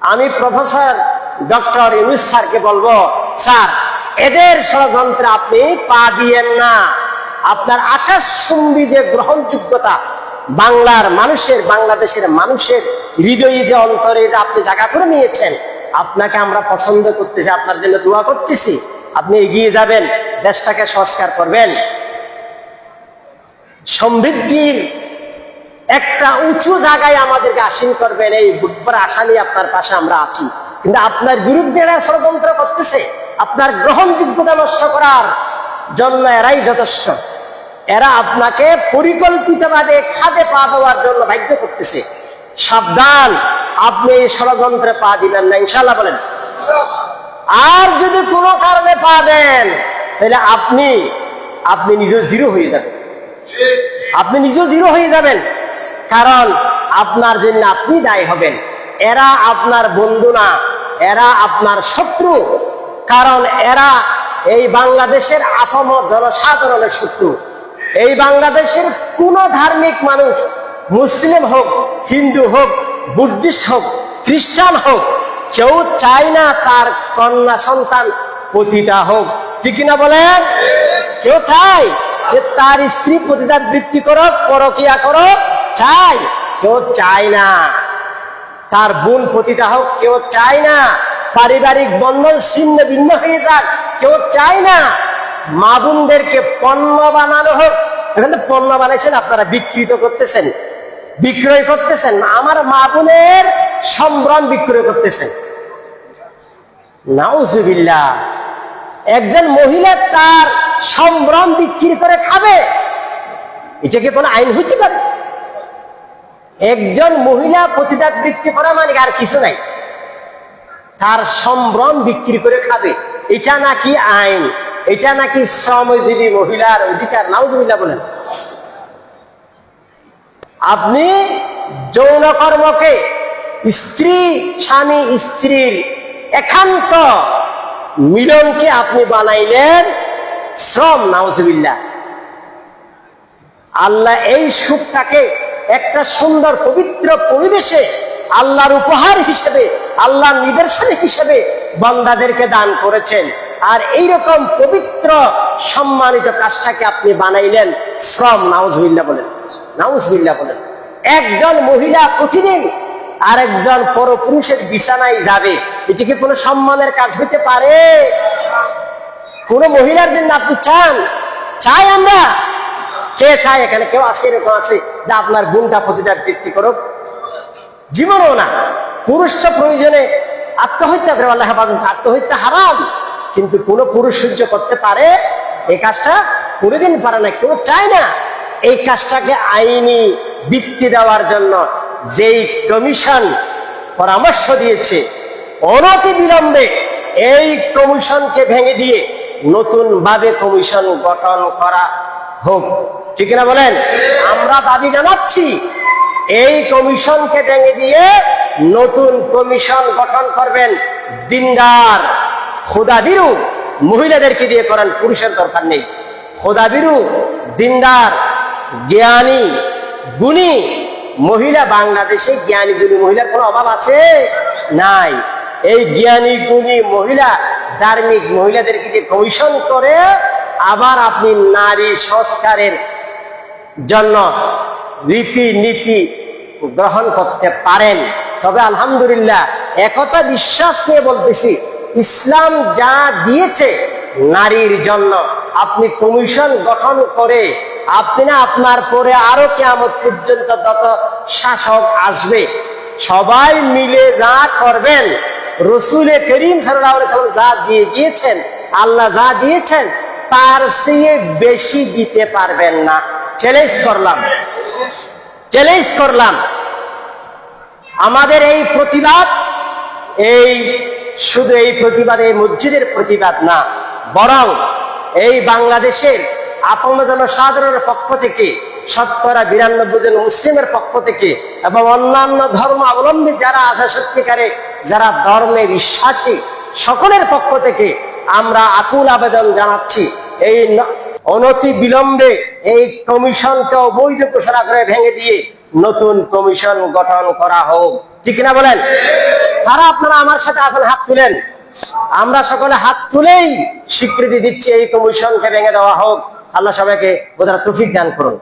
আমি professor doctor Yunus স্যারকে বলব, স্যার, এদের ষড়যন্ত্রে আপনি পা দিয়েন না। আপনার আকাশচুম্বী যে গ্রহণযোগ্যতা, বাংলার মানুষের, বাংলাদেশের মানুষের হৃদয়ে যে অন্তরে যে আপনি জায়গা করে নিয়েছেন, আপনাকে আমরা পছন্দ করতেছি, আপনার জন্য দোয়া করতেছি। আপনি এগিয়ে যাবেন, দেশটাকে সংস্কার করবেন। সমৃদ্ধির একটা উঁচু জায়গায় আমাদেরকে আসীন করবেন, এই বুধবার আশা নিয়ে আপনার পাশে আমরা আছি। কিন্তু আপনার বিরুদ্ধে এরা ষড়যন্ত্র করতেছে। আপনার গ্রহণযোগ্যতা নষ্ট করার জন্য এরাই যথেষ্ট। এরা আপনাকে পরিকল্পিতভাবে খাদে পা দেওয়ার জন্য বাধ্য করতেছে। সাবধান, আপনি এই ষড়যন্ত্রে পা দিবেন না ইনশাল্লাহ বলেন। আর যদি কোনো কারণে পা দেন, তাহলে আপনি আপনি নিজে জিরো হয়ে যাবেন। আপনি নিজেও জিরো হয়ে যাবেন। কারণ আপনার জন্য আপনি দায়ী হবেন। এরা আপনার বন্ধু না, এরা আপনার শত্রু। কারণ এরা এই বাংলাদেশের আপম জনসাধারণের শত্রু। এই বাংলাদেশের কোন ধার্মিক মানুষ, মুসলিম হোক, হিন্দু হোক, বুদ্ধিস্ট হোক, খ্রিস্টান হোক, কেউ চায় না তার কন্যা সন্তান পতিতা হোক। ঠিক না বলেন? কেউ চায় যে তার স্ত্রী পতিতা বৃত্তি করো পরকিয়া করো চাই, কেউ চায় না। তার বোন পতিতা হোক, কেউ চায় না। পারিবারিক বন্ধন ছিন্ন ভিন্ন হয়ে যাক, কেউ চায় না। মা বোনদেরকে পণ্য বানানো হোক। এখানে পণ্য বানাইছেন, আপনারা বিকৃত করতেছেন, বিক্রয় করতেছেন, আমার মা বোনের সম্ভ্রম বিক্রয় করতেছেন। নাউজুবিল্লাহ, একজন মহিলা তার সম্ভ্রম বিক্রি করে খাবে। এটা কি কোনো আইন হইতে পারে? একজন মহিলা প্রতিদাত বৃত্তি করা মানে আর কিছু নাই। তার সম্ভ্রম বিক্রি করে খাবে। এটা নাকি আইন, এটা নাকি শ্রমজীবী মহিলার অধিকার, নাউজুবিল্লাহ বলেন। আপনি যৌন কর্মকে স্ত্রী, স্বামী, স্ত্রীর একান্ত মিলনকে আপনি বানাইলেন শ্রম নাউজবিল্লা আল্লাহ এই সুখটাকে একটা সুন্দর পবিত্র পরিবেশে আল্লাহর উপহার হিসেবে, আল্লাহর নিদর্শন হিসেবে বন্দাদেরকে দান করেছেন। আর এইরকম পবিত্র, সম্মানিত কাজটাকে আপনি বানাইলেন শ্রম নাউজবিল্লা বলেন নাউজবিল্লা বলেন। একজন মহিলা প্রতিদিন আরেকজন পরপুরুষের বিছানায় যাবে। এটি কি কোনো সম্মানের কাজ হতে পারে? কোন মহিলার জন্য আপনি চান? চাই আমরা? কে চায় এখানে? কেউ আছে, এরকম আছে, যে আপনার গুণটা প্রতিটা বৃত্তি করুক। জীবনও না, পুরুষটা প্রয়োজনে আত্মহত্যা করে আল্লাহ হেফাজত আত্মহত্যা হারাম, কিন্তু কোন পুরুষ সহ্য করতে পারে, এই কাজটা কোনোদিন পারে না, কেউ চায় না। এই কাজটাকে আইনি বৃত্তি দেওয়ার জন্য যেই কমিশন পরামর্শ দিয়েছে, অনতি বিলম্বে এই কমিশনকে ভেঙে দিয়ে নতুন ভাবে কমিশন গঠন করা হোক। ঠিক না বলেন? আমরা দাবি জানাচ্ছি, এই কমিশনকে ভেঙে দিয়ে নতুন কমিশন গঠন করবেন দিনদার খোদাবিরু মহিলাদেরকে দিয়ে করেন? পুরুষের দরকার নেই। খোদাবিরু দিনদার, জ্ঞানী, গুণী মহিলা, বাংলাদেশে জ্ঞানী, গুণী মহিলার কোনো অভাব আছে? নাই। এই জ্ঞানী, গুণী মহিলা, ধার্মিক মহিলাদেরকে দিয়ে কমিশন করে? আবার আপনি নারী সংস্কারের জন্য রীতি নীতি গ্রহণ করতে পারেন। তবে আলহামদুলিল্লাহ, একথা বিশ্বাস নিয়ে বলতেছি, ইসলাম যা দিয়েছে নারীর জন্য, আপনি কমিশন গঠন করে, আপনি না আপনার পরে আরও কেমন পর্যন্ত তত শাসক আসবে, সবাই মিলে যা করবেন, রসুলে করিম সাল্লাম যা দিয়ে গিয়েছেন, আল্লাহ যা দিয়েছেন, তার চেয়ে বেশি দিতে পারবেন না। চ্যালেঞ্জ করলাম। চ্যালেঞ্জ করলাম। আমাদের এই প্রতিবাদ এই শুধু এই প্রতিবাদ, এই মসজিদের প্রতিবাদ না, বরং এই বাংলাদেশের আপন জনসাধারণের পক্ষ থেকে, শতকরা বিরানব্বই জন মুসলিমের পক্ষ থেকে এবং অন্যান্য ধর্ম অবলম্বী যারা আছে সত্যিকারে, যারা ধর্মে বিশ্বাসী, সকলের পক্ষ থেকে আমরা আকুল আবেদন জানাচ্ছি। এই অনতি বিলম্বে এই কমিশনকে অবৈধ ঘোষণা করে ভেঙে দিয়ে নতুন কমিশন গঠন করা হোক। ঠিক না বলেন? তারা আপনারা আমার সাথে আসেন, হাত তুলেন। আমরা সকলে হাত তুলেই স্বীকৃতি দিচ্ছি এই কমিশনকে ভেঙে দেওয়া হোক। আল্লাহ সবাইকে বোধহয় তৌফিক দান করুন।